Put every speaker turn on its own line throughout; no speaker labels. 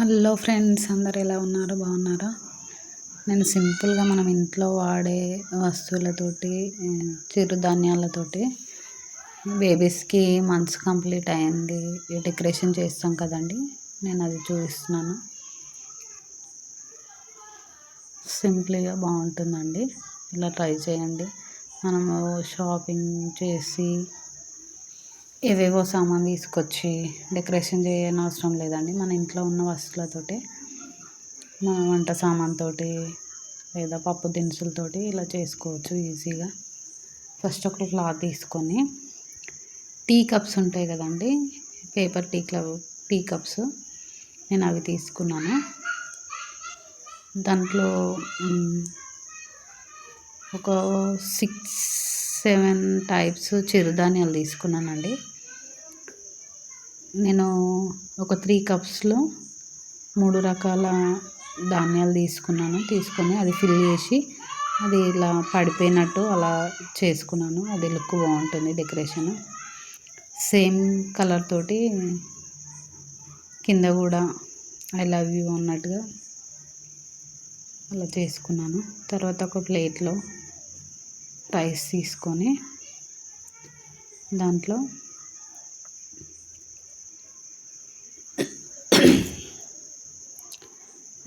Hello friends అందరు ఎలా ఉన్నారు? బాగున్నారా? నేను సింపుల్గా మనం ఇంట్లో వాడే వస్తువులతోటి చిరుధాన్యాలతోటి బేబీస్కి మంత్స్ కంప్లీట్ అయింది. డెకరేషన్ చేస్తాం కదండి నేను అది చూపిస్తున్నాను. సింపుల్గా బాగుంటుందండి. ఇలా ట్రై చేయండి. మనము షాపింగ్ చేసి ఏవేవో సామాన్ తీసుకొచ్చి డెకరేషన్ చేయని అవసరం లేదండి. మన ఇంట్లో ఉన్న వస్తువులతోటి మన వంట సామాన్తోటి లేదా పప్పు దినుసులతోటి ఇలా చేసుకోవచ్చు ఈజీగా. ఫస్ట్ ఒక క్లాత్ తీసుకొని టీ కప్స్ ఉంటాయి కదండి paper tea club tea cups నేను అవి తీసుకున్నాను. దాంట్లో ఒక సిక్స్ సెవెన్ టైప్స్ చిరుధాన్యాలు తీసుకున్నానండి. నేను ఒక త్రీ కప్స్లో మూడు రకాల ధాన్యాలు తీసుకున్నాను. తీసుకొని అది ఫిల్ చేసి అది ఇలా పడిపోయినట్టు అలా చేసుకున్నాను. అది లుక్ బాగుంటుంది డెకరేషన్ సేమ్ కలర్ తోటి కింద కూడా ఐ లవ్ యూ అన్నట్టుగా అలా చేసుకున్నాను. తర్వాత ఒక ప్లేట్లో రైస్ తీసుకొని దాంట్లో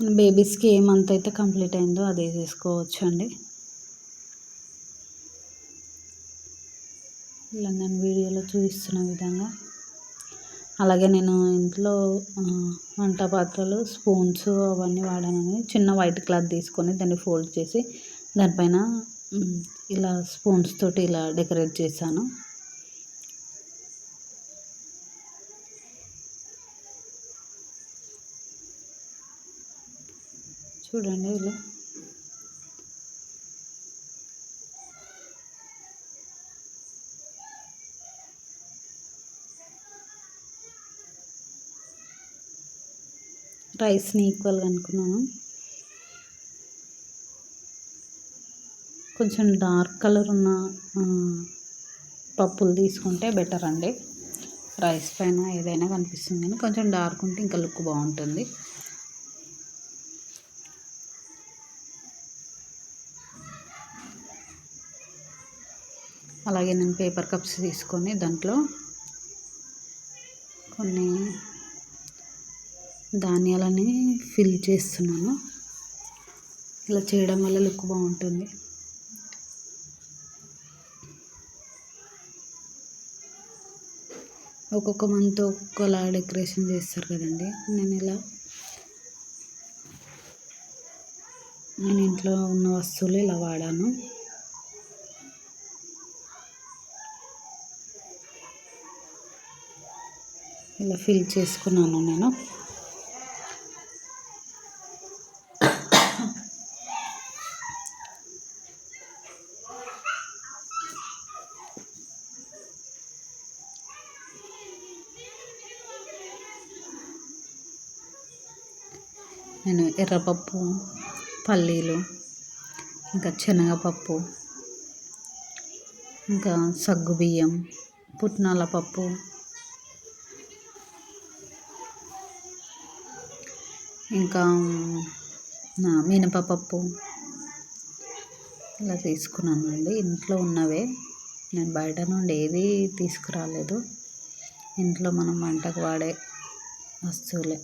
బేబీస్కి ఏ మంత్ అయితే కంప్లీట్ అయిందో అది వేసేసుకోవచ్చు అండి ఇలా నేను వీడియోలో చూపిస్తున్న విధంగా. అలాగే నేను ఇంట్లో వంట పాత్రలు స్పూన్స్ అవన్నీ వాడానని చిన్న వైట్ క్లాత్ తీసుకొని దాన్ని ఫోల్డ్ చేసి దానిపైన ఇలా స్పూన్స్ తోటి ఇలా డెకరేట్ చేశాను. చూడండి ఇలా. రైస్ని ఈక్వల్గా అనుకున్నాను. కొంచెం డార్క్ కలర్ ఉన్న పప్పులు తీసుకుంటే బెటర్ అండి. రైస్ పైన ఏదైనా కనిపిస్తుంది కానీ కొంచెం డార్క్ ఉంటే ఇంకా లుక్ బాగుంటుంది. అలాగే నేను పేపర్ కప్స్ తీసుకొని దాంట్లో కొన్ని ధాన్యాలని ఫిల్ చేస్తున్నాను. ఇలా చేయడం వల్ల లుక్ బాగుంటుంది. ఒక్కొక్క మంత్ ఒక్కొక్కలా డెకరేషన్ చేస్తారు కదండి. నేను ఇలా నేను ఇంట్లో ఉన్న వస్తువులు ఇలా వాడాను. ఇలా ఫిల్ చేసుకున్నాను నేను. నేను ఎర్రపప్పు పల్లీలు ఇంకా శనగపప్పు ఇంకా సగ్గుబియ్యం పుట్నాల పప్పు. ఇంకా మినపప్పు ఇలా తీసుకున్నాను అండి ఇంట్లో ఉన్నవే. నేను బయట నుండి ఏది తీసుకురాలేదు. ఇంట్లో మనం వంటకు వాడే వస్తువులే.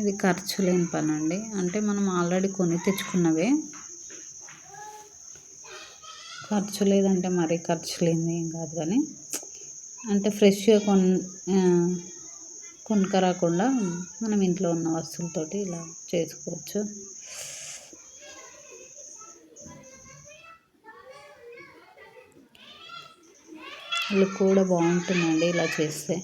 ఇది ఖర్చు లేని పని అండి అంటే మనం ఆల్రెడీ కొని తెచ్చుకున్నవే. ఖర్చు లేదంటే మరీ ఖర్చు లేని ఏం కాదు కానీ అంటే ఫ్రెష్గా కొన్ కొనుక్కరాకుండా మనం ఇంట్లో ఉన్న వస్తువులతోటి ఇలా చేసుకోవచ్చు. లుక్ కూడా బాగుంటుందండి ఇలా చేస్తే.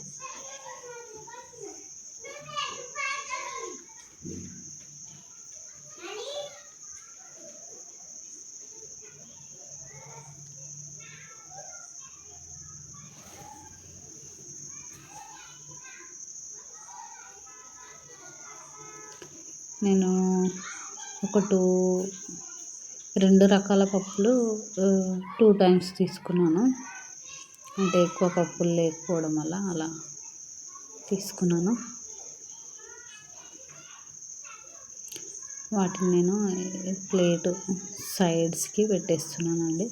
నేను ఒక టూ రెండు రకాల పప్పులు టూ టైమ్స్ తీసుకున్నాను. అంటే ఎక్కువ పప్పులు లేకపోవడం వల్ల అలా తీసుకున్నాను. వాటిని నేను ప్లేటు సైడ్స్కి పెట్టేస్తున్నానండి.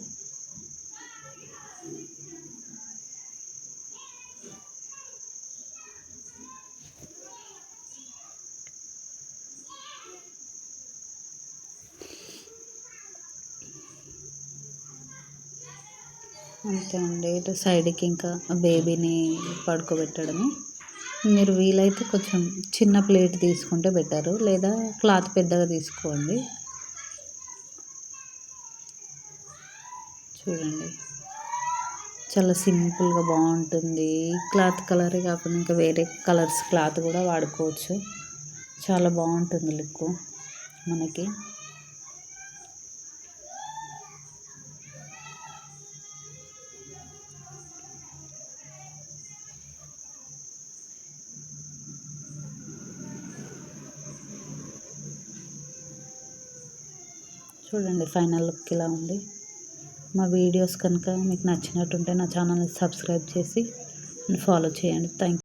అంతే అండి. ఇటు సైడ్కి ఇంకా బేబీని పడుకోబెట్టడమే. మీరు వీలైతే కొంచెం చిన్న ప్లేట్ తీసుకుంటే బెటరు. లేదా క్లాత్ పెద్దగా తీసుకోండి. చూడండి. చాలా సింపుల్గా బాగుంటుంది. క్లాత్ కలరే కాకుండా ఇంకా వేరే కలర్స్ క్లాత్ కూడా వాడుకోవచ్చు. చాలా బాగుంటుంది లుక్ మనకి. చూడండి ఫైనల్ లుక్ ఇలా ఉంది. మా వీడియోస్ కనుక మీకు నచ్చినట్టుంటే నా ఛానల్ని సబ్స్క్రైబ్ చేసి ఫాలో చేయండి. థ్యాంక్